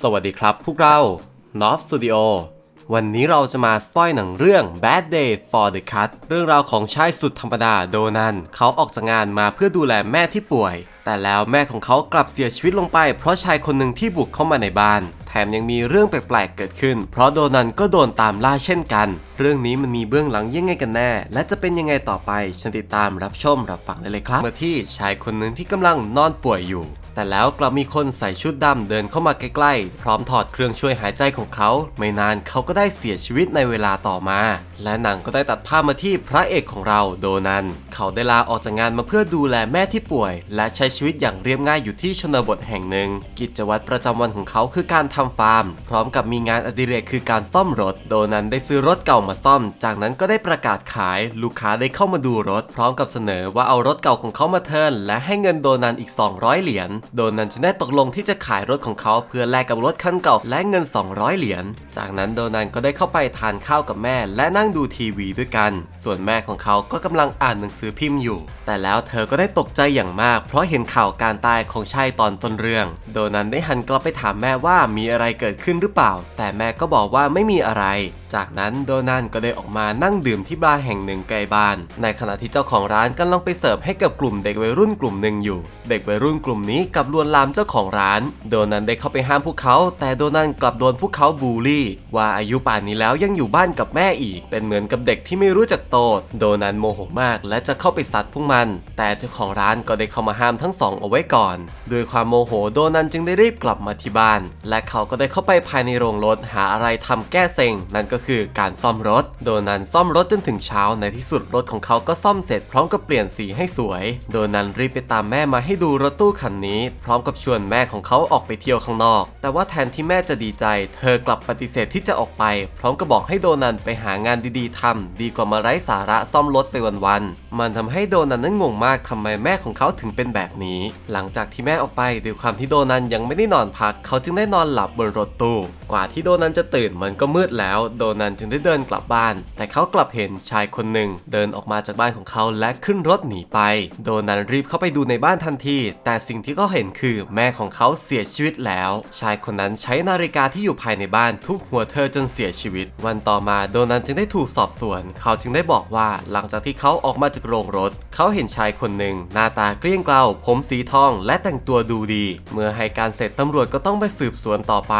สวัสดีครับพวกเรา n o f Studio วันนี้เราจะมาสปอยหนังเรื่อง Bad Day for the Cut เรื่องราวของชายสุดธรรมดาโดนัน เขาออกจากงานมาเพื่อดูแลแม่ที่ป่วย แต่แล้วแม่ของเขากลับเสียชีวิตลงไป เพราะชายคนหนึ่งที่บุกเข้ามาในบ้าน แถมยังมีเรื่องแปลกๆเกิดขึ้น เพราะโดนันก็โดนตามล่าเช่นกัน เรื่องนี้มันมีเบื้องหลังยังไงกันแน่ และจะเป็นยังไงต่อไปฉันติดตามรับชมรับฟังได้เลยครับเมื่อที่ชายคนหนึ่งที่กำลังนอนป่วยอยู่ แต่แล้วกลับมีคนใส่ชุดดำเดินเข้ามาใกล้ๆ พร้อมถอดเครื่องช่วยหายใจของเขา ไม่นานเขาก็ได้เสียชีวิตในเวลาต่อมา และหนังก็ได้ตัดภาพมาที่พระเอกของเราโดนัน เขาได้ลาออกจากงานมาเพื่อดูแลแม่ที่ป่วย และใช้ชีวิตอย่างเรียบง่ายอยู่ที่ชนบทแห่งหนึ่ง กิจวัตรประจำวันของเขาคือการทำฟาร์ม พร้อมกับมีงานอดิเรกคือการซ่อมรถ โดนันได้ซื้อรถเก่ามาซ่อม จากนั้นก็ได้ประกาศขาย ลูกค้าได้เข้ามาดูรถ พร้อมกับเสนอว่าเอารถเก่าของเขามาเทิร์นและให้เงินโดนันอีก 200 เหรียญ โดนันจึงได้ตกลงที่จะขายรถของเขาเพื่อแลกกับรถคันเก่าและเงิน 200 เหรียญ จากนั้นโดนันก็ได้เข้าไปทานข้าวกับแม่ และนั่งดูทีวีด้วยกัน ส่วนแม่ของเขาก็กำลังอ่านหนังสือพิมพ์อยู่ แต่แล้วเธอก็ได้ตกใจอย่างมาก เพราะเห็นข่าวการตายของชายตอนต้นเรื่อง โดนันได้หันกลับไปถามแม่ว่ามีอะไรเกิดขึ้นหรือเปล่า แต่แม่ก็บอกว่าไม่มีอะไรจากนั้นโดนันก็ได้ออกมานั่งดื่มที่บาร์แห่งหนึ่งใกลบ้าน ในขณะที่เจ้าของร้านกำลังไปเสิร์ฟให้กับกลุ่มเด็กวัยรุ่นกลุ่มหนึ่งอยู่ เด็กวัยรุ่นกลุ่มนี้กับลวนลามเจ้าของร้าน โดนันได้เข้าไปห้ามพวกเขา แต่โดนันกลับโดนพวกเขาบูลลี่ ว่าอายุป่านนี้แล้วยังอยู่บ้านกับแม่อีก เป็นเหมือนกับเด็กที่ไม่รู้จักโตดโดนันโมโหมากและจะเข้าไปซัดพวกมัน แต่เจ้าของร้านก็ได้เข้ามาห้ามทั้งสองเอาไว้ก่อนด้วยความโมโหโดนันจึงได้รีบกลับมาที่บ้าน และเขาก็ได้เข้าไปภายในโรงรถหาอะไรทำแก้เซ็งนั่นก็ก็คือการซ่อมรถ โดนันซ่อมรถจนถึงเช้าในที่สุดรถของเขาก็ซ่อมเสร็จพร้อมกับเปลี่ยนสีให้สวย โดนันรีบไปตามแม่มาให้ดูรถตู้คันนี้ พร้อมกับชวนแม่ของเขาออกไปเที่ยวข้างนอก แต่ว่าแทนที่แม่จะดีใจ เธอกลับปฏิเสธที่จะออกไป พร้อมกับบอกให้โดนันไปหางานดีๆทำดีกว่ามาไร้สาระซ่อมรถไปวันๆมันทำให้โดนันนั้นงงมากทำไมแม่ของเขาถึงเป็นแบบนี้ หลังจากที่แม่ออกไปด้วยความที่โดนันยังไม่ได้นอนพัก เขาจึงได้นอนหลับบนรถตู้ กว่าที่โดนันจะตื่นมันก็มืดแล้วโดนันจึงได้เดินกลับบ้าน แต่เขากลับเห็นชายคนหนึ่งเดินออกมาจากบ้านของเขาและขึ้นรถหนีไป โดนันรีบเข้าไปดูในบ้านทันที แต่สิ่งที่เขาเห็นคือแม่ของเขาเสียชีวิตแล้ว ชายคนนั้นใช้นาฬิกาที่อยู่ภายในบ้านทุบหัวเธอจนเสียชีวิต วันต่อมาโดนันจึงได้ถูกสอบสวน เขาจึงได้บอกว่าหลังจากที่เขาออกมาจากโรงรถ เขาเห็นชายคนหนึ่งหน้าตาเกลี้ยงเกลาผมสีทองและแต่งตัวดูดี เมื่อให้การเสร็จตำรวจก็ต้องไปสืบสวนต่อไป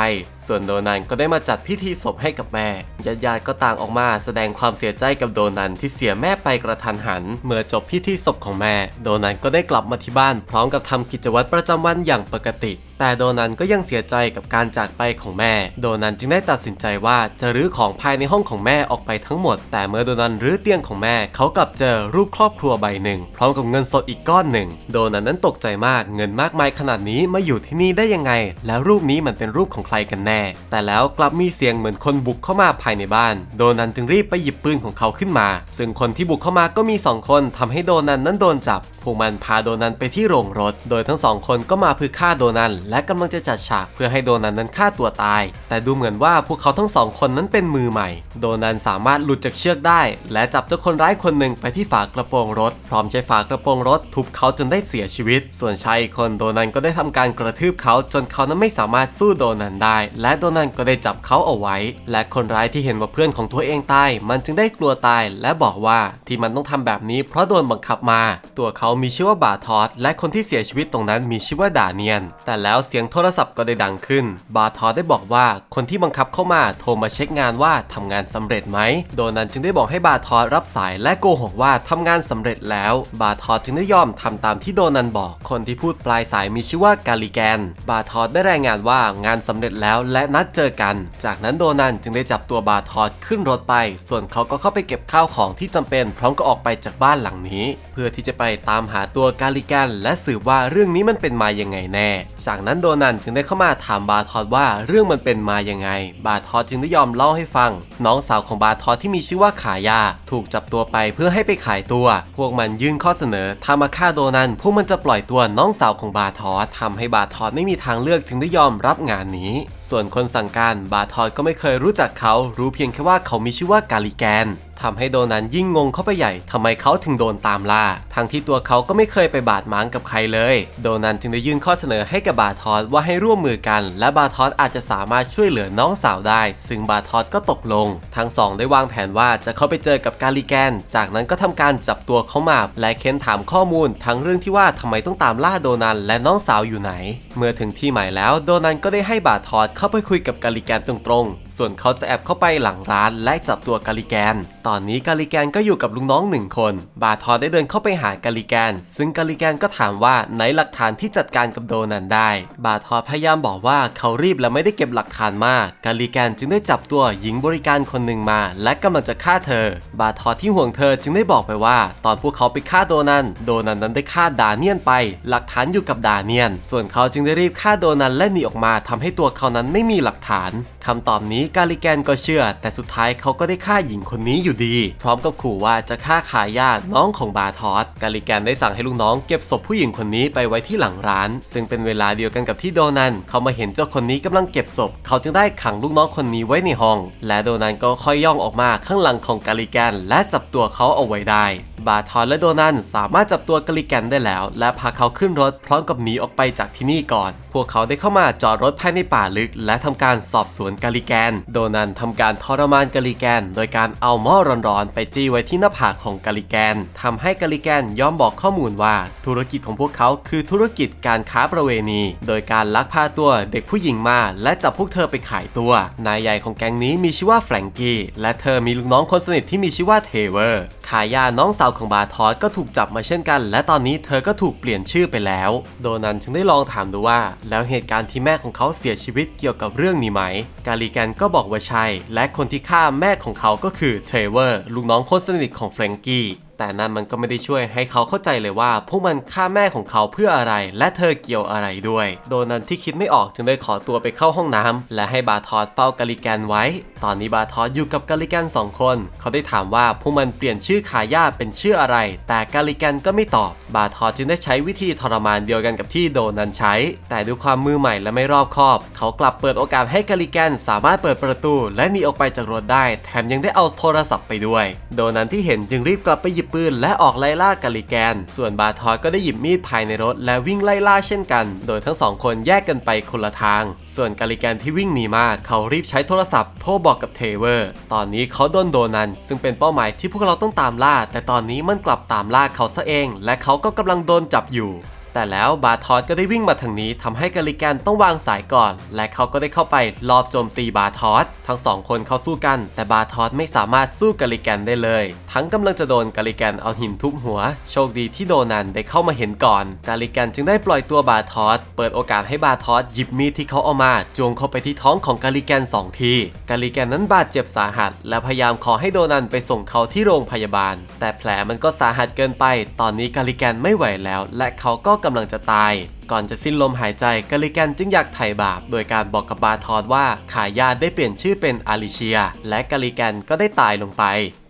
ส่วนโดนันก็ได้มาจัดพิธีศพให้กับแม่ญาติญาติๆก็ต่างออกมาแสดงความเสียใจกับโดนันที่เสียแม่ไปกระทันหัน เมื่อจบพิธีศพของแม่ โดนันก็ได้กลับมาที่บ้านพร้อมกับทำกิจวัตรประจำวันอย่างปกติ แต่โดนันก็ยังเสียใจกับการจากไปของแม่ โดนันจึงได้ตัดสินใจว่าจะรื้อของภายในห้องของแม่ออกไปทั้งหมด แต่เมื่อโดนันรื้อเตียงของแม่ เขากลับเจอรูปครอบครัวใบหนึ่ง พร้อมกับเงินสดอีกก้อนหนึ่ง โดนันนั้นตกใจมากเงินมากมายขนาดนี้มาอยู่ที่นี่ได้ยังไง แล้วรูปนี้มันเป็นรูปของใครกันแน่ แต่แล้วกลับมีเสียงเหมือนคนบุกเข้ามาภายในบ้าน โดนันจึงรีบไปหยิบปืนของเขาขึ้นมา ซึ่งคนที่บุกเข้ามาก็มีสองคนทำให้โดนันนั้นโดนจับพวกมันพาโดนันไปที่โรงรถ โดยทั้งสองคนก็มาเพื่อฆ่าโดนันและกำลังจะจัดฉากเพื่อให้โดนันนั้นฆ่าตัวตาย แต่ดูเหมือนว่าพวกเขาทั้งสองคนนั้นเป็นมือใหม่ โดนันสามารถหลุดจากเชือกได้ และจับเจ้าคนร้ายคนหนึ่งไปที่ฝากระโปรงรถ พร้อมใช้ฝากระโปรงรถทุบเขาจนได้เสียชีวิต ส่วนชายอีกคนโดนันก็ได้ทำการกระทืบเขาจนเขานั้นไม่สามารถสู้โดนันได้ และโดนันก็ได้จับเขาเอาไว้ และคนร้ายที่เห็นว่าเพื่อนของตัวเองตายมันจึงได้กลัวตาย และบอกว่าที่มันต้องทำแบบนี้เพราะโดนบังคับมา ตัวเขามีชื่อว่าบาทอสและคนที่เสียชีวิตตรงนั้นมีชื่อว่าดาเนียน แต่แล้วล้วเสียงโทรศัพท์ก็ได้ดังขึ้น บาทอได้บอกว่าคนที่บังคับเข้ามาโทรมาเช็คงานว่าทำงานสำเร็จไหม โดนันจึงได้บอกให้บาทอรับสายและโกหกว่าทำงานสำเร็จแล้ว บาทอจึงได้ยอมทำตามที่โดนันบอก คนที่พูดปลายสายมีชื่อว่ากาลิแกน บาทอได้รายงานว่างานสำเร็จแล้วและนัดเจอกัน จากนั้นโดนันจึงได้จับตัวบาทอขึ้นรถไป ส่วนเขาก็เข้าไปเก็บข้าวของที่จำเป็น พร้อมก็ออกไปจากบ้านหลังนี้ เพื่อที่จะไปตามหาตัวกาลิแกนและสืบว่าเรื่องนี้มันเป็นมายังไงแน่ จากนั้นโดนันจึงได้เข้ามาถามบาทอสว่าเรื่องมันเป็นมายังไง บาทอสจึงได้ยอมเล่าให้ฟัง น้องสาวของบาทอสที่มีชื่อว่าขายา ถูกจับตัวไปเพื่อให้ไปขายตัว พวกมันยื่นข้อเสนอถ้ามาฆ่าโดนันพวกมันจะปล่อยตัวน้องสาวของบาทอสทำให้บาทอสไม่มีทางเลือกจึงได้ยอมรับงานนี้ ส่วนคนสั่งการบาทอสก็ไม่เคยรู้จักเขา รู้เพียงแค่ว่าเขามีชื่อว่ากาลิแกนทำให้โดนันยิ่งงงเข้าไปใหญ่ทำไมเขาถึงโดนตามล่า ทั้งที่ตัวเขาก็ไม่เคยไปบาดหมางกับใครเลย โดนันจึงได้ยื่นข้อเสนอให้กับบาทอสว่าให้ร่วมมือกัน และบาทอสอาจจะสามารถช่วยเหลือน้องสาวได้ ซึ่งบาทอสก็ตกลง ทั้งสองได้วางแผนว่าจะเข้าไปเจอกับกาลิแกน จากนั้นก็ทำการจับตัวเขามาและเค้นถามข้อมูล ทั้งเรื่องที่ว่าทำไมต้องตามล่าโดนันและน้องสาวอยู่ไหน เมื่อถึงที่หมายแล้วโดนันก็ได้ให้บาทอสเข้าไปคุยกับกาลิแกนตรงๆ ส่วนเขาจะแอบเข้าไปหลังร้านและจับตัวกาลิแกนตอนนี้กาลิแกนก็อยู่กับลูกน้องหนึ่งคน บาทอได้เดินเข้าไปหากาลิแกน ซึ่งกาลิแกนก็ถามว่าไหนหลักฐานที่จัดการกับโดนันได้ บาทอพยายามบอกว่าเขารีบและไม่ได้เก็บหลักฐานมาก กาลิแกนจึงได้จับตัวหญิงบริการคนหนึ่งมา และกำลังจะฆ่าเธอ บาทอที่ห่วงเธอจึงได้บอกไปว่า ตอนพวกเขาไปฆ่าโดนันโดนันนั้นได้ฆ่าดาเนียนไป หลักฐานอยู่กับดาเนียน ส่วนเขาจึงได้รีบฆ่าโดนันและหนีออกมาทำให้ตัวเขานั้นไม่มีหลักฐานคำตอบนี้กาลิแกนก็เชื่อ แต่สุดท้ายเขาก็ได้ฆ่าหญิงคนนี้อยู่ดี พร้อมกับขู่ว่าจะฆ่าขายญาติน้องของบาทอสกาลิแกนได้สั่งให้ลูกน้องเก็บศพผู้หญิงคนนี้ไปไว้ที่หลังร้าน ซึ่งเป็นเวลาเดียวกันกับที่โดนันเขามาเห็นเจ้าคนนี้กำลังเก็บศพ เขาจึงได้ขังลูกน้องคนนี้ไว้ในห้อง และโดนันก็ค่อยย่องออกมาข้างหลังของกาลิแกน และจับตัวเขาเอาไว้ได้ บาทอสและโดนันสามารถจับตัวกาลิแกนได้แล้ว และพาเขาขึ้นรถพร้อมกับหนีออกไปจากที่นี่ก่อน วกเขาได้เข้ามาจอดรถภายในป่าลึก และทำการสอบสวนกาลิแกน โดนันทำการทรมานกาลิแกน โดยการเอาหม้อร้อนๆ ไปจี้ไว้ที่หน้าผากของกาลิแกนทำให้กาลิแกนยอมบอกข้อมูลว่า ธุรกิจของพวกเขาคือธุรกิจการค้าประเวณี โดยการลักพาตัวเด็กผู้หญิงมา และจับพวกเธอไปขายตัว นายใหญ่ของแก๊งนี้มีชื่อว่าแฟรงกี้และเธอมีลูกน้องคนสนิทที่มีชื่อว่าเทเวอร์ ขายาน้องสาวของบาทอสก็ถูกจับมาเช่นกัน และตอนนี้เธอก็ถูกเปลี่ยนชื่อไปแล้ว โดนันจึงได้ลองถามดูว่า แล้วเหตุการณ์ที่แม่ของเขาเสียชีวิตเกี่ยวกับเรื่องนี้ไหม กาลิแกนก็บอกว่าใช่ และคนที่ฆ่าแม่ของเขาก็คือเทรเวอร์ลูกน้องคนสนิทของแฟรงกี้ แต่นั่นมันก็ไม่ได้ช่วยให้เขาเข้าใจเลยว่า พวกมันฆ่าแม่ของเขาเพื่ออะไร และเธอเกี่ยวอะไรด้วย โดนันที่คิดไม่ออกจึงได้ขอตัวไปเข้าห้องน้ำและให้บาทอสเฝ้ากาลิแกนไว้ ตอนนี้บาทอสอยู่กับกาลิแกนสองคน เขาได้ถามว่าพวกมันเปลี่ยนชื่อขายาเป็นชื่ออะไร แต่กาลิแกนก็ไม่ตอบ บาทอสจึงได้ใช้วิธีทรมานเดียวกันกับที่โดนันใช้ แต่ด้วยความมือใหม่และไม่รอบคอบ เขากลับเปิดโอกาสให้กาลิแกนสามารถเปิดประตู และหนีออกไปจากรถได้ แถมยังได้เอาโทรศัพท์ไปด้วย โดนันที่เห็นจึงรีบกลับไปหยิบปืนและออกไล่ล่ากาลิแกน ส่วนบาทอสก็ได้หยิบมีดภายในรถและวิ่งไล่ล่าเช่นกัน โดยทั้งสองคนแยกกันไปคนละทาง ส่วนกาลิแกนที่วิ่งหนีมาเขารีบใช้โทรศัพท์โทรบอกกับเทเวอร์ ตอนนี้เขาโดนโดนัน ซึ่งเป็นเป้าหมายที่พวกเราต้องตามล่า แต่ตอนนี้มันกลับตามล่าเขาซะเอง และเขาก็กำลังโดนจับอยู่ แต่แล้วบาทอสก็ได้วิ่งมาทางนี้ทำให้กาลิแกนต้องวางสายก่อน และเขาก็ได้เข้าไปลอบโจมตีบาทอสทั้งสองคนเขาสู้กัน แต่บาทอสไม่สามารถสู้กาลิแกนได้เลย ทั้งกำลังจะโดนกาลิแกนเอาหินทุบหัว โชคดีที่โดนันได้เข้ามาเห็นก่อน กาลิแกนจึงได้ปล่อยตัวบาทอสเปิดโอกาสให้บาทอสหยิบมีดที่เขาเอามาจวงเข้าไปที่ท้องของกาลิแกนสองทีกาลิแกนนั้นบาดเจ็บสาหัส และพยายามขอให้โดนันไปส่งเขาที่โรงพยาบาล แต่แผลมันก็สาหัสเกินไป ตอนนี้กาลิแกนไม่ไหวแล้ว และเขาก็กำลังจะตาย ก่อนจะสิ้นลมหายใจกาลิแกนจึงอยากไถ่บาป โดยการบอกกับบาทอสว่าขายาได้เปลี่ยนชื่อเป็นอาลิเชีย และกาลิแกนก็ได้ตายลงไป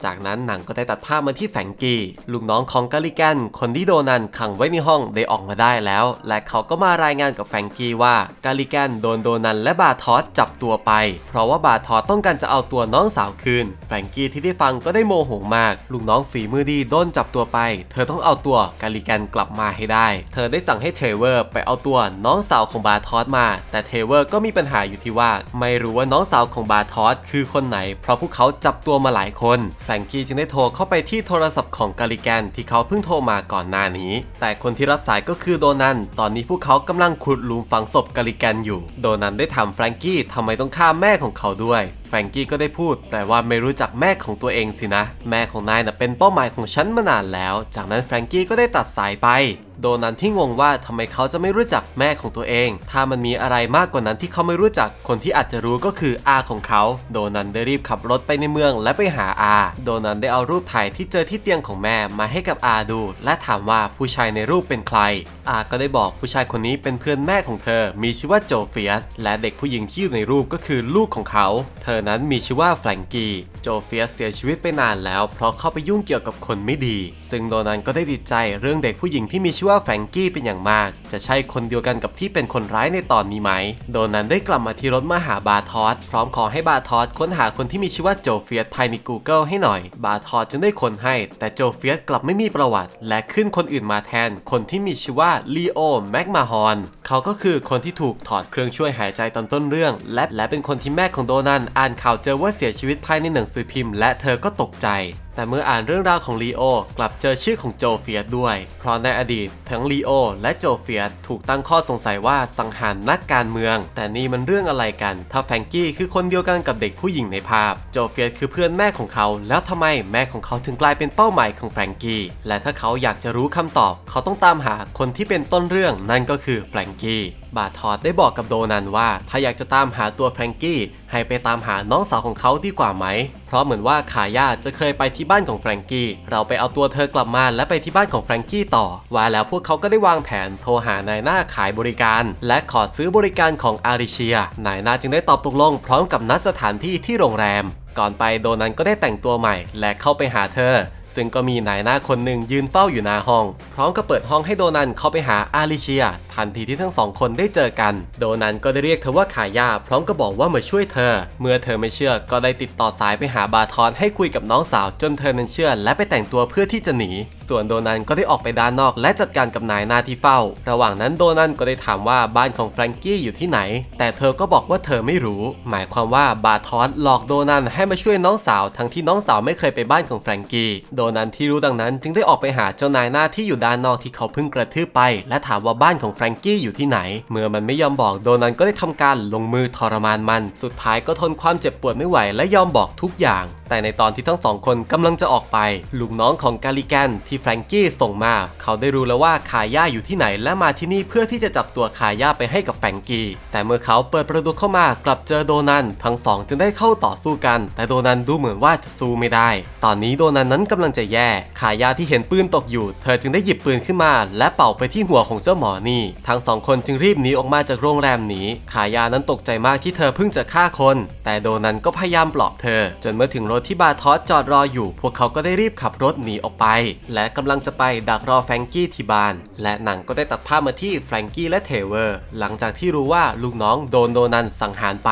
จากนั้นหนังก็ได้ตัดภาพมาที่แฟรงกี้ลูกน้องของกาลิแกนคนที่โดนันขังไว้ในห้องได้ออกมาได้แล้ว และเขาก็มารายงานกับแฟรงกี้ว่ากาลิแกนโดนโดนันและบาทอสจับตัวไป เพราะว่าบาทอสต้องการจะเอาตัวน้องสาวคืนแฟรงกี้ที่ได้ฟังก็ได้โมโหมาก ลูกน้องฝีมือดีโดนจับตัวไป เธอต้องเอาตัวกาลิแกนกลับมาให้ได้ เธอได้สั่งให้เทรเวอร์ไปเอาตัวน้องสาวของบาทอสมา แต่เทเวอร์ก็มีปัญหาอยู่ที่ว่า ไม่รู้ว่าน้องสาวของบาทอสคือคนไหน เพราะพวกเขาจับตัวมาหลายคนแฟรงกี้จึงได้โทรเข้าไปที่โทรศัพท์ของกาลิแกนที่เขาเพิ่งโทรมาก่อนหน้านี้ แต่คนที่รับสายก็คือโดนันตอนนี้พวกเขากำลังขุดหลุมฝังศพกาลิแกนอยู่ โดนันได้ถามแฟรงกี้ทำไมต้องฆ่าแม่ของเขาด้วยแฟรงกี้ก็ได้พูด แปลว่าไม่รู้จักแม่ของตัวเองสินะ แม่ของนายน่ะเป็นเป้าหมายของฉันมานานแล้ว จากนั้นแฟรงกี้ก็ได้ตัดสายไป โดนันที่งงว่าทำไมเขาจะไม่รู้จักแม่ของตัวเอง ถ้ามันมีอะไรมากกว่านั้นที่เขาไม่รู้จัก คนที่อาจจะรู้ก็คืออาของเขา โดนันได้รีบขับรถไปในเมืองและไปหาอา โดนันได้เอารูปถ่ายที่เจอที่เตียงของแม่มาให้กับอาดู และถามว่าผู้ชายในรูปเป็นใคร อาก็ได้บอกผู้ชายคนนี้เป็นเพื่อนแม่ของเธอ มีชื่อว่าโจเฟียสและเด็กผู้หญิงที่อยู่ในรูปก็คือลูกของเขา เธออนั้นมีชื่อว่าแฟรงกี้โจเฟียสเสียชีวิตไปนานแล้ว เพราะเข้าไปยุ่งเกี่ยวกับคนไม่ดี ซึ่งโดนันก็ได้ติดใจเรื่องเด็กผู้หญิงที่มีชื่อว่าแฟรงกี้เป็นอย่างมาก จะใช่คนเดียวกันกับที่เป็นคนร้ายในตอนนี้ไหม โดนันได้กลับมาที่รถมาหาบาทอสพร้อมขอให้บาทอสค้นหาคนที่มีชื่อว่าโจเฟียสภายใน Google ให้หน่อย บาทอสจึงได้ค้นให้ แต่โจเฟียสกลับไม่มีประวัติ และขึ้นคนอื่นมาแทน คนที่มีชื่อว่าลีโอแมกมาฮอน เขาก็คือคนที่ถูกถอดเครื่องช่วยหายใจตอนต้นเรื่อง และและเป็นคนที่แม่ของโดนันอ่านข่าวเจอว่าเสียชีวิตภายในหนังสือพิมพ์ และเธอก็ตกใจ แต่เมื่ออ่านเรื่องราวของลีโอกลับเจอชื่อของโจเฟียสด้วย เพราะในอดีตทั้งลีโอและโจเฟียสถูกตั้งข้อสงสัยว่าสังหารนักการเมือง แต่นี่มันเรื่องอะไรกัน ถ้าแฟรงกี้คือคนเดียวกันกับเด็กผู้หญิงในภาพ โจเฟียสคือเพื่อนแม่ของเขา แล้วทำไมแม่ของเขาถึงกลายเป็นเป้าหมายของแฟรงกี้ และถ้าเขาอยากจะรู้คำตอบ เขาต้องตามหาคนที่เป็นต้นเรื่องนั่นก็คือแฟรงกี้บาทอดได้บอกกับโดนันว่า ถ้าอยากจะตามหาตัวแฟรงกี้ให้ไปตามหาน้องสาวของเขาดีกว่าไหม เพราะเหมือนว่าขาย่าจะเคยไปที่บ้านของแฟรงกี้ เราไปเอาตัวเธอกลับมาและไปที่บ้านของแฟรงกี้ต่อ ว่าแล้วพวกเขาก็ได้วางแผนโทรหานายหน้าขายบริการ และขอซื้อบริการของอาริเชีย นายหน้าจึงได้ตอบตกลงพร้อมกับนัดสถานที่ที่โรงแรม ก่อนไปโดนันก็ได้แต่งตัวใหม่ และเข้าไปหาเธอซึ่งก็มีนายหน้าคนหนึ่งยืนเฝ้าอยู่หน้าห้อง พร้อมกับเปิดห้องให้โดนันเข้าไปหาอาริเชีย ทันทีที่ทั้งสองคนได้เจอกัน โดนันก็ได้เรียกเธอว่าขายาพร้อมกับบอกว่ามาช่วยเธอ เมื่อเธอไม่เชื่อก็ได้ติดต่อสายไปหาบาทอนให้คุยกับน้องสาวจนเธอนั้นเชื่อ และไปแต่งตัวเพื่อที่จะหนี ส่วนโดนันก็ได้ออกไปด้านนอก และจัดการกับนายหน้าที่เฝ้า ระหว่างนั้นโดนันก็ได้ถามว่าบ้านของแฟรงกี้อยู่ที่ไหน แต่เธอก็บอกว่าเธอไม่รู้ หมายความว่าบาทอนหลอกโดนันให้มาช่วยน้องสาวทั้งที่น้องสาวไม่เคยไปบ้านของแฟรงกี้โดนันที่รู้ดังนั้นจึงได้ออกไปหาเจ้านายหน้าที่อยู่ด้านนอกที่เขาเพิ่งกระทืบไป และถามว่าบ้านของแฟรงกี้อยู่ที่ไหน เมื่อมันไม่ยอมบอกโดนันก็ได้ทำการลงมือทรมานมัน สุดท้ายก็ทนความเจ็บปวดไม่ไหวและยอมบอกทุกอย่าง แต่ในตอนที่ทั้งสองคนกำลังจะออกไป ลูกน้องของกาลิแกนที่แฟรงกี้ส่งมา เขาได้รู้แล้วว่าคาย่าอยู่ที่ไหนและมาที่นี่เพื่อที่จะจับตัวคาย่าไปให้กับแฟรงกี้ แต่เมื่อเขาเปิดประตูเข้ามากลับเจอโดนันทั้งสองจึงได้เข้าต่อสู้กัน แต่โดนันดูเหมือนว่าจะสู้ไม่ได้ ตอนนี้โดนันนั้นกำลังจะแย่คาย่าที่เห็นปืนตกอยู่ เธอจึงได้หยิบปืนขึ้นมา และเป่าไปที่หัวของเจ้าหมอนี่ ทั้งสองคนจึงรีบหนีออกมาจากโรงแรมนี้คายานั้นตกใจมากที่เธอเพิ่งจะฆ่าคน แต่โดนันก็พยายามปลอบเธอ จนเมื่อถึงรถที่บาทอสจอดรออยู่ พวกเขาก็ได้รีบขับรถหนีออกไป และกำลังจะไปดักรอแฟรงกี้ที่บ้าน และหนังก็ได้ตัดภาพมาที่แฟรงกี้และเทเวอร์ หลังจากที่รู้ว่าลูกน้องโดนโดนันสังหารไป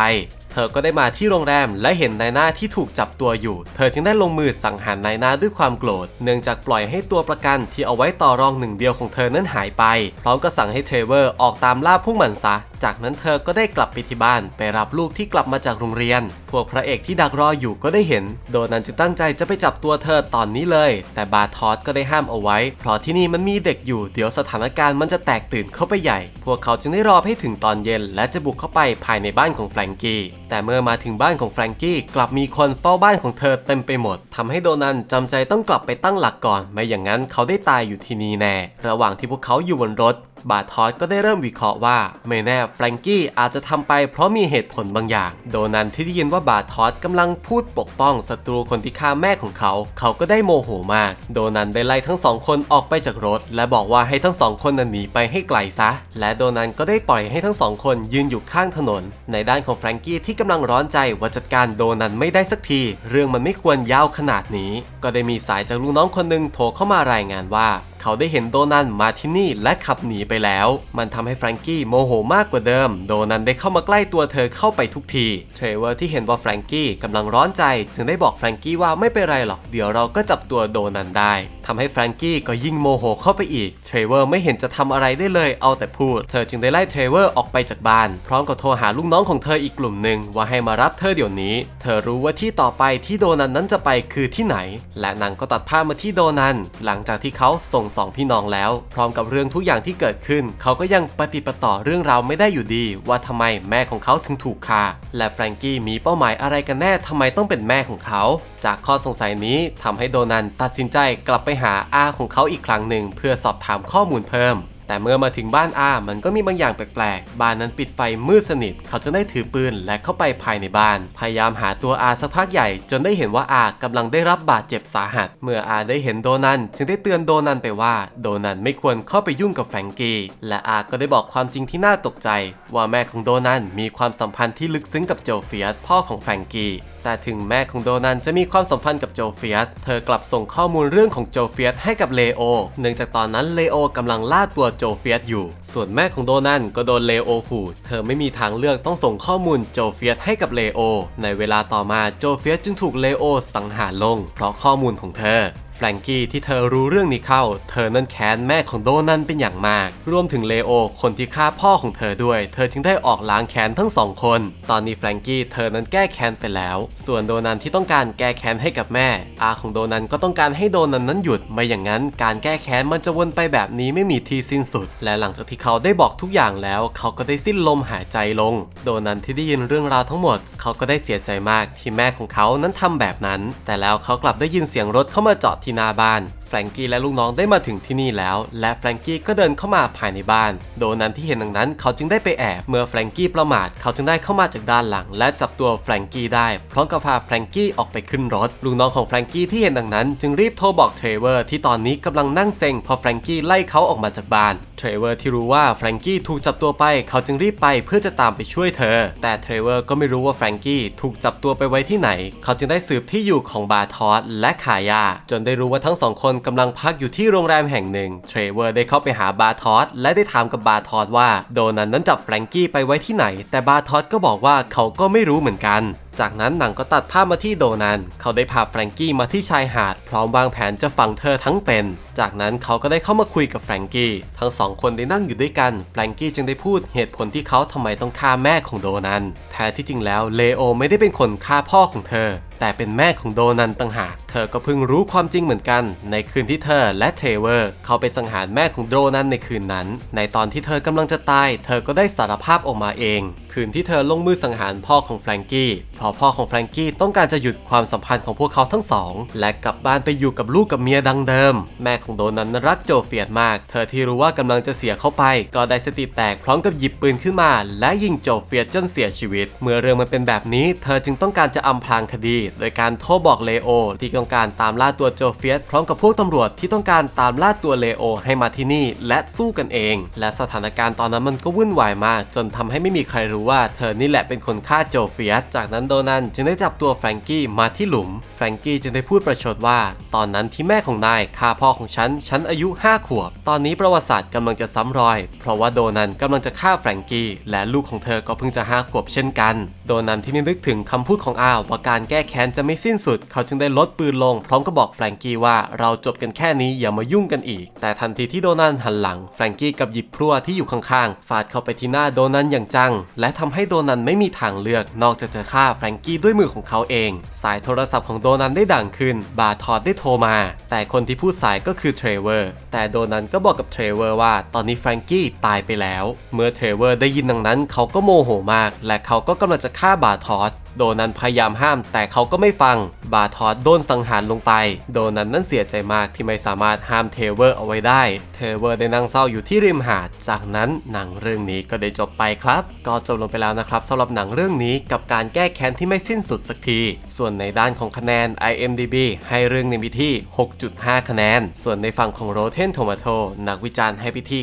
เธอก็ได้มาที่โรงแรมและเห็นนายหน้าที่ถูกจับตัวอยู่ เธอจึงได้ลงมือสังหารนายหน้าด้วยความโกรธ เนื่องจากปล่อยให้ตัวประกันที่เอาไว้ต่อรองหนึ่งเดียวของเธอนั้นหายไป พร้อมกับสั่งให้เทรเวอร์ออกตามล่าพวกมันซะ จากนั้นเธอก็ได้กลับไปที่บ้านไปรับลูกที่กลับมาจากโรงเรียน พวกพระเอกที่ดักรออยู่ก็ได้เห็น โดนันจึงตั้งใจจะไปจับตัวเธอตอนนี้เลย แต่บาทอสก็ได้ห้ามเอาไว้ เพราะที่นี่มันมีเด็กอยู่เดี๋ยวสถานการณ์มันจะแตกตื่นเข้าไปใหญ่ พวกเขาจึงได้รอให้ถึงตอนเย็น และจะบุกเข้าไปภายในบ้านของแฟรงกี้ แต่เมื่อมาถึงบ้านของแฟรงกี้กลับมีคนเฝ้าบ้านของเธอเต็มไปหมดทำให้โดนันจำใจต้องกลับไปตั้งหลักก่อน ไม่อย่างนั้นเขาได้ตายอยู่ที่นี่แน่ ระหว่างที่พวกเขาอยู่บนรถ บาทอสก็ได้เริ่มวิเคราะห์ว่า ไม่แน่แฟรงกี้อาจจะทำไปเพราะมีเหตุผลบางอย่าง โดนันที่ได้ยินว่าบาทอสกำลังพูดปกป้องศัตรูคนที่ฆ่าแม่ของเขา เขาก็ได้โมโหมาก โดนันได้ไล่ทั้งสองคนออกไปจากรถ และบอกว่าให้ทั้งสองคนนั้นหนีไปให้ไกลซะ และโดนันก็ได้ปล่อยให้ทั้งสองคนยืนอยู่ข้างถนน ในด้านของแฟรงกี้ที่กำลังร้อนใจว่าจัดการโดนันไม่ได้สักที เรื่องมันไม่ควรยาวขนาดนี้ ก็ได้มีสายจากลูกน้องคนหนึ่งโทรเข้ามารายงานว่า เขาได้เห็นโดนันมาที่นี่และขับหนีไปแล้ว มันทำให้แฟรงกี้โมโหมากกว่าเดิม โดนันได้เข้ามาใกล้ตัวเธอเข้าไปทุกทีเทรเวอร์ที่เห็นว่าแฟรงกี้กำลังร้อนใจ จึงได้บอกแฟรงกี้ว่าไม่เป็นไรหรอกเดี๋ยวเราก็จับตัวโดนันได้ทำให้แฟรงกี้ก็ยิ่งโมโหเข้าไปอีกเทรเวอร์ไม่เห็นจะทำอะไรได้เลยเอาแต่พูด เธอจึงได้ไล่เทรเวอร์ออกไปจากบ้าน พร้อมกับโทรหาลูกน้องของเธออีกกลุ่มหนึ่งว่าให้มารับเธอเดี๋ยวนี้ เธอรู้ว่าที่ต่อไปที่โดนันนั้นจะไปคือที่ไหน และนางก็ตัดภาพมาที่โดนันหลังจากที่เขาส่งสองพี่น้องแล้ว พร้อมกับเรื่องทุกอย่างที่เกิดขึ้น เขาก็ยังปฏิปต่อเรื่องราวไม่ได้อยู่ดี ว่าทำไมแม่ของเขาถึงถูกฆ่า และแฟรงกี้มีเป้าหมายอะไรกันแน่ทำไมต้องเป็นแม่ของเขา จากข้อสงสัยนี้ทำให้โดนันตัดสินใจกลับไปหาอาของเขาอีกครั้งหนึ่งเพื่อสอบถามข้อมูลเพิ่ม แต่เมื่อมาถึงบ้านอามันก็มีบางอย่างแปลกๆ บ้านนั้นปิดไฟมืดสนิท เขาจึงได้ถือปืนและเข้าไปภายในบ้าน พยายามหาตัวอาสักพักใหญ่ จนได้เห็นว่าอากำลังได้รับบาดเจ็บสาหัส เมื่ออาได้เห็นโดนันจึงได้เตือนโดนันไปว่า โดนันไม่ควรเข้าไปยุ่งกับแฟรงกี้ และอาก็ได้บอกความจริงที่น่าตกใจ ว่าแม่ของโดนันมีความสัมพันธ์ที่ลึกซึ้งกับโจเฟียสพ่อของแฟรงกี้แต่ถึงแม่ของโดนันจะมีความสัมพันธ์กับโจเฟียส เธอกลับส่งข้อมูลเรื่องของโจเฟียสให้กับเลโอ เนื่องจากตอนนั้นเลโอกำลังล่าตัวโจเฟียสอยู่ ส่วนแม่ของโดนันก็โดนเลโอขู่เธอไม่มีทางเลือกต้องส่งข้อมูลโจเฟียสให้กับเลโอ ในเวลาต่อมาโจเฟียสจึงถูกเลโอสังหารลง เพราะข้อมูลของเธอ แฟรงกี้ที่เธอรู้เรื่องนี้เข้า เธอนั้นแค้นแม่ของโดนันเป็นอย่างมาก รวมถึงเลโอ คนที่ฆ่าพ่อของเธอด้วย เธอจึงได้ออกล้างแค้นทั้งสองคน ตอนนี้แฟรงกี้เธอนั้นแก้แค้นไปแล้ว ส่วนโดนันที่ต้องการแก้แค้นให้กับแม่ อาของโดนันก็ต้องการให้โดนันนั้นหยุด ไม่อย่างนั้นการแก้แค้นมันจะวนไปแบบนี้ไม่มีที่สิ้นสุด และหลังจากที่เขาได้บอกทุกอย่างแล้ว เขาก็ได้สิ้นลมหายใจลง โดนันที่ได้ยินเรื่องราวทั้งหมด เขาก็ได้เสียใจมากที่แม่ของเขานั้นทำแบบนั้น แต่แล้วเขากลับได้ยินเสียงรถเข้ามาจอดที่หน้าบ้านแฟรงกี้และลูกน้องได้มาถึงที่นี่แล้ว และแฟรงกี้ก็เดินเข้ามาภายในบ้าน โดนันที่เห็นดังนั้นเขาจึงได้ไปแอบ เมื่อแฟรงกี้ประมาทเขาจึงได้เข้ามาจากด้านหลัง และจับตัวแฟรงกี้ได้พร้อมกับพาแฟรงกี้ออกไปขึ้นรถ ลูกน้องของแฟรงกี้ที่เห็นดังนั้น จึงรีบโทรบอกเทรเวอร์ที่ตอนนี้กำลังนั่งเซ็งพอแฟรงกี้ไล่เขาออกมาจากบ้านเทรเวอร์ที่รู้ว่าแฟรงกี้ถูกจับตัวไปเขาจึงรีบไปเพื่อจะตามไปช่วยเธอ แต่เทรเวอร์ก็ไม่รู้ว่าแฟรงกี้ถูกจับตัวไปไว้ที่ไหน เขาจึงได้สืบที่อยู่ของบาทอสและขายา จนได้รู้ว่าทั้งสองคนกำลังพักอยู่ที่โรงแรมแห่งหนึ่ง เทรเวอร์ได้เข้าไปหาบาทอสและได้ถามกับบาทอสว่า โดนันนั้นจับแฟรงกี้ไปไว้ที่ไหน แต่บาทอสก็บอกว่าเขาก็ไม่รู้เหมือนกัน จากนั้นหนังก็ตัดภาพมาที่โดนัน เขาได้พาแฟรงกี้มาที่ชายหาด พร้อมวางแผนจะฝังเธอทั้งเป็น จากนั้นเขาก็ได้เข้ามาคุยกับแฟรงกี้ ทั้งสองคนได้นั่งอยู่ด้วยกัน แฟรงกี้จึงได้พูดเหตุผลที่เขาทำไมต้องฆ่าแม่ของโดนัน แท้ที่จริงแล้วเลโอไม่ได้เป็นคนฆ่าพ่อของเธอ แต่เป็นแม่ของโดนันต่างหาก เธอก็เพิ่งรู้ความจริงเหมือนกัน ในคืนที่เธอและเทรเวอร์เขาไปสังหารแม่ของโดนันในคืนนั้น ในตอนที่เธอกำลังจะตาย เธอก็ได้สารภาพออกมาเอง คืนที่เธอลงมือสังหารพ่อของแฟรงกี้ เพราะพ่อของแฟรงกี้ต้องการจะหยุดความสัมพันธ์ของพวกเขาทั้งสอง และกลับบ้านไปอยู่กับลูกกับเมียดังเดิม แม่ของโดนันนั้นรักโจเฟียดมาก เธอที่รู้ว่ากำลังจะเสียเข้าไป ก็ได้สติแตกพร้อมกับหยิบปืนขึ้นมา และยิงโจเฟียดจนเสียชีวิต เมื่อเรื่องมันเป็นแบบนี้ เธอจึงต้องการจะอำพรางคดี โดยการโทรบอกเลโอ ที่ต้องการตามล่าตัวโจเฟียดพร้อมกับพวกตำรวจที่ต้องการตามล่าตัวเลโอให้มาที่นี่ และสู้กันเอง และสถานการณ์ตอนนั้นมันก็วุ่นวายมาก จนทำให้ไม่มีใครรู้ว่าเธอนี่แหละเป็นคนฆ่าโจเฟียส จากนั้นโดนันจึงได้จับตัวแฟรงกี้มาที่หลุม แฟรงกี้จึงได้พูดประชดว่า ตอนนั้นที่แม่ของนายฆ่าพ่อของฉัน ฉันอายุ 5 ขวบ ตอนนี้ประวัติศาสตร์กำลังจะซ้ำรอย เพราะว่าโดนันกำลังจะฆ่าแฟรงกี้และลูกของเธอก็เพิ่งจะ 5 ขวบเช่นกัน โดนันที่นึกถึงคำพูดของอาว่าการแก้แค้นจะไม่สิ้นสุด เขาจึงได้ลดปืนลง พร้อมกับบอกแฟรงกี้ว่าเราจบกันแค่นี้อย่ามายุ่งกันอีก แต่ทันทีที่โดนันหันหลังแฟรงกี้กับหยิบพลั่วที่อยู่ข้างๆฟาดเข้าไปที่หน้าโดนันอย่างจัง และทำให้โดนันไม่มีทางเลือก นอกจากจะฆ่าแฟรงกี้ด้วยมือของเขาเอง สายโทรศัพท์ของโดนันได้ดังขึ้น บาทอดได้โทรมา แต่คนที่พูดสายก็คือเทรเวอร์ แต่โดนันก็บอกกับเทรเวอร์ว่าตอนนี้แฟรงกี้ตายไปแล้ว เมื่อเทรเวอร์ได้ยินดังนั้นเขาก็โมโหมาก และเขาก็กำลังจะฆ่าบาทอด โดนันพยายามห้ามแต่เขาก็ไม่ฟัง บาทอสโดนสังหารลงไป โดนันนั้นเสียใจมากที่ไม่สามารถห้ามเทเวอร์เอาไว้ได้ เทเวอร์ได้นั่งเศร้าอยู่ที่ริมหาด จากนั้นหนังเรื่องนี้ก็ได้จบไปครับ ก็จบลงไปแล้วนะครับสำหรับหนังเรื่องนี้กับการแก้แค้นที่ไม่สิ้นสุดสักที ส่วนในด้านของคะแนน IMDB ให้เรื่องนี้ไปที่ 6.5 คะแนน ส่วนในฝั่งของ Rotten Tomato นักวิจารณ์ให้ไปที่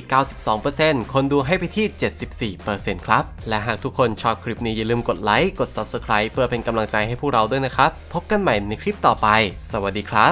92%คนดูให้ไปที่ 74%ครับ และหากทุกคนชอบคลิปนี้อย่าลืมกดไลค์ กด Subscribe เพื่อเป็นกำลังใจให้พวกเราด้วยนะครับ พบกันใหม่ในคลิปต่อไป สวัสดีครับ